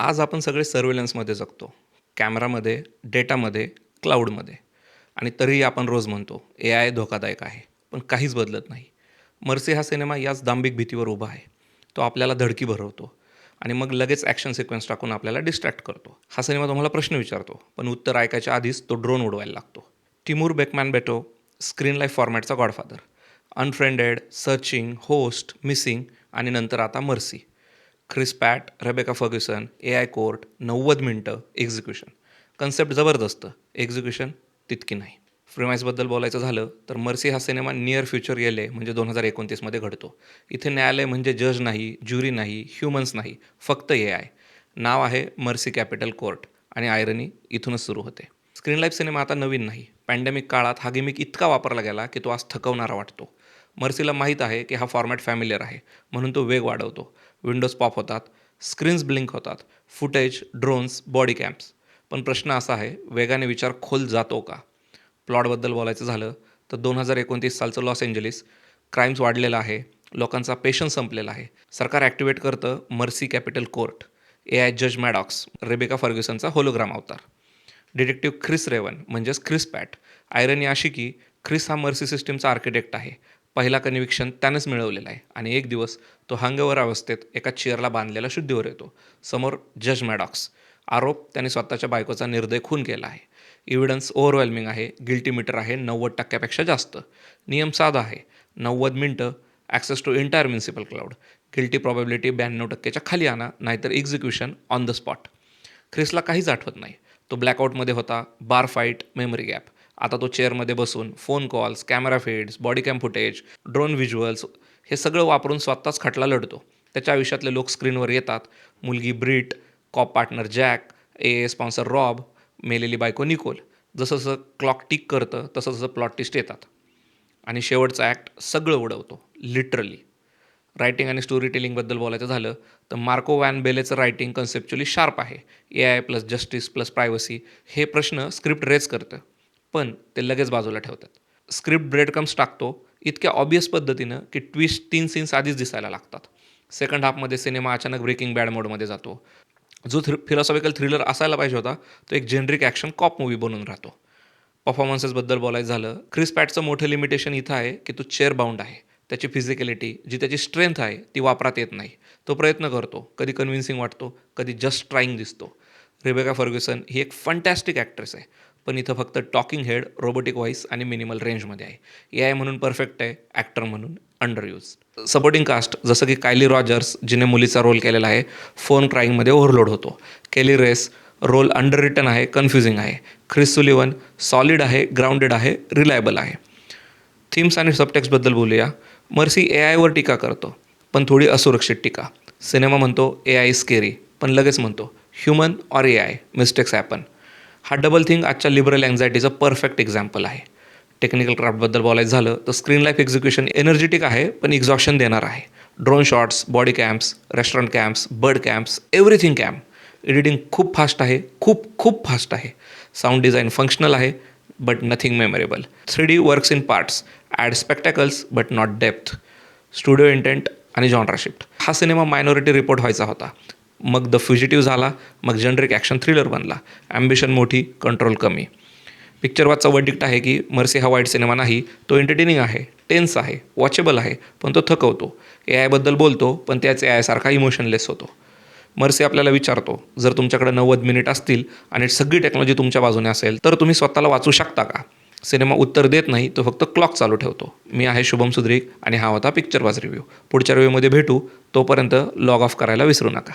आज आपण सगळे सर्वेलन्समध्ये जगतो. कॅमेरामध्ये डेटामध्ये क्लाउडमध्ये आणि तरीही आपण रोज म्हणतो ए आय धोकादायक आहे पण काहीच बदलत नाही. मर्सी हा सिनेमा याच दांभिक भीतीवर उभा आहे. तो आपल्याला धडकी भरवतो. आणि मग लगेच ॲक्शन सिक्वेन्स टाकून आपल्याला डिस्ट्रॅक्ट करतो. हा सिनेमा तुम्हाला प्रश्न विचारतो पण उत्तर ऐकायच्या आधीच तो ड्रोन उडवायला लागतो. Timur Bekmambetov screen life फॉर्मॅटचा godfather unfriended searching host missing आणि नंतर आता Mercy Chris Pratt Rebecca Ferguson A I court नव्वद मिनटं एक्झिक्युशन कन्सेप्ट जबरदस्त. एक्झिक्युशन तितकी नाही. फ्रीमाईसबद्दल बोलायचं झालं तर मर्सी हा सिनेमा नियर फ्युचर येले म्हणजे दोन हजार एकोणतीसमध्ये घडतो. इथे न्यायालय म्हणजे जज नाही ज्युरी नाही ह्युमन्स नाही फक्त ए आय. नाव आहे मर्सी कॅपिटल कोर्ट आणि आयरनी इथूनच सुरू होते. स्क्रीन लाईफ सिनेमा आता नवीन नाही. पॅन्डेमिक काळात हा गिमिक इतका वापरला गेला की तो आज थकवणारा वाटतो. मर्सीला माहीत आहे की हा फॉर्मॅट फॅमिलियर आहे. म्हणून तो वेग वाढवतो. विंडोज पॉप होतात. स्क्रीन्स ब्लिंक होतात. फुटेज ड्रोन्स बॉडी कॅम्प्स पण प्रश्न असा आहे वेगाने विचार खोल जातो का? प्लॉटबद्दल बोलायचं झालं तर दोन हजार एकोणतीस सालचं लॉस एंजलिस क्राईम्स वाढलेला आहे. लोकांचा पेशन्स संपलेला आहे. सरकार ॲक्टिवेट करतं Mercy capital court. A I जज मॅडॉक्स रेबेका फर्ग्युसनचा होलोग्राम अवतार. डिटेक्टिव्ह ख्रिस रेवन म्हणजेच ख्रिस पॅट आयरनी अशी की ख्रिस हा मर्सी सिस्टीमचा आर्किटेक्ट आहे. पहिला कन्व्हिक्शन त्यानंच मिळवलेला आहे. आणि एक दिवस तो हंगवर अवस्थेत एका चेअरला बांधलेला शुद्धीवर येतो. समोर जज मॅडॉक्स. आरोप त्याने स्वतःच्या बायकोचा निर्दय खून केला आहे. इव्हिडन्स ओव्हरवेल्मिंग आहे. गिल्टी मीटर आहे नव्वद टक्क्यापेक्षा जास्त. नियम साधा आहे. नव्वद मिनटं access to entire municipal cloud guilty probability ब्याण्णव टक्क्याच्या खाली आणा नाहीतर एक्झिक्युशन ऑन द स्पॉट ख्रिसला काहीच आठवत नाही. तो ब्लॅकआउटमध्ये होता. बार फाईट मेमरी गॅप आता तो चेअरमध्ये बसून phone calls camera feeds body cam footage drone visuals हे सगळं वापरून स्वतःच खटला लढतो. त्याच्या आयुष्यातले लोक स्क्रीनवर येतात. मुलगी Brit cop partner Jack A A sponsor Rob मेलेली बायको निकोल जसं जसं क्लॉक टिक करतं तसं तसं प्लॉट टिस्ट येतात. आणि शेवटचा ॲक्ट सगळं उडवतो. लिटरली रायटिंग आणि स्टोरी टेलिंगबद्दल बोलायचं झालं तर मार्को वॅन बेलेचं रायटिंग कन्सेप्च्युअली शार्प आहे. A I plus justice plus privacy हे प्रश्न स्क्रिप्ट रेज करतं. पण ते लगेच बाजूला ठेवतात. स्क्रिप्ट ब्रेडकम्स टाकतो इतक्या ऑबियस पद्धतीनं की ट्विस्ट तीन सीन्स आधीच दिसायला लागतात. सेकंड हाफमध्ये सिनेमा अचानक ब्रेकिंग बॅड मोडमध्ये जातो. जो थ्रि फिलॉसॉफिकल थ्रिलर असायला पाहिजे होता तो एक जेनरिक ॲक्शन कॉप मूवी बनून राहतो. परफॉर्मन्सेसबद्दल बोलायचं झालं क्रिस पॅटचं मोठं लिमिटेशन इथं आहे की तो चेअर बाउंड आहे. त्याची फिजिकॅलिटी जी त्याची स्ट्रेंथ आहे ती वापरात येत नाही. तो प्रयत्न करतो कधी कन्व्हिन्सिंग वाटतो कधी जस्ट ट्राईंग दिसतो. रेबेका फर्ग्युसन ही एक फंटॅस्टिक ॲक्ट्रेस आहे. पण इथं फक्त टॉकिंग हेड रोबोटिक व्हॉईस आणि मिनिमल रेंजमध्ये आहे. ए आय म्हणून परफेक्ट आहे ॲक्टर म्हणून अंडर यूज सपोर्टिंग कास्ट जसं की कायली रॉजर्स जिने मुलीचा रोल केलेला आहे फोन क्राईंगमध्ये ओव्हरलोड होतो. Kali Reis role underwritten आहे कन्फ्युजिंग आहे. ख्रिस सुलिवन सॉलिड आहे ग्राउंडेड आहे रिलायबल आहे. थीम्स आणि सबटेक्सबद्दल बोलूया. मर्सी ए आयवर टीका करतो पण थोडी असुरक्षित टीका. सिनेमा म्हणतो ए आय स्केरी पण लगेच म्हणतो human or A I mistakes happen हा डबल थिंग आजच्या लिबरल अँझायटीचं परफेक्ट एक्झाम्पल आहे. टेक्निकल क्राफ्टबद्दल बोलायचं झालं तर स्क्रीन लाईफ एक्झिक्युशन एनर्जेटिक आहे पण एक्झॉशन देणार आहे. Drone shots body cams restaurant cams bird cams everything cam editing खूप फास्ट आहे खूप खूप फास्ट आहे. साऊंड डिझाईन फंक्शनल आहे but nothing memorable three D works in parts add spectacles but not depth studio intent आणि genre shift हा cinema minority report व्हायचा होता. मग द फ्युजिटिव्ह झाला मग जनरिक ॲक्शन थ्रिलर बनला. ॲम्बिशन मोठी कंट्रोल कमी. पिक्चर वाचचा वर्डिक्ट आहे की मर्सी हा वाईट सिनेमा नाही तो एंटरटेनिंग आहे टेन्स आहे वॉचेबल आहे पण तो थकवतो. ए आयबद्दल बोलतो पण त्याच ए आयसारखा इमोशनलेस होतो. मर्सी आपल्याला विचारतो जर तुमच्याकडे नव्वद मिनिट असतील आणि सगळी टेक्नॉलॉजी तुमच्या बाजूने असेल तर तुम्ही स्वतःला वाचू शकता का? सिनेमा उत्तर देत नाही तो फक्त क्लॉक चालू ठेवतो. मी आहे शुभम सुद्रिक आणि हा होता पिक्चर वाज रिव्ह्यू पुढच्या रिव्ह्यूमध्ये भेटू तोपर्यंत लॉग ऑफ करायला विसरू नका.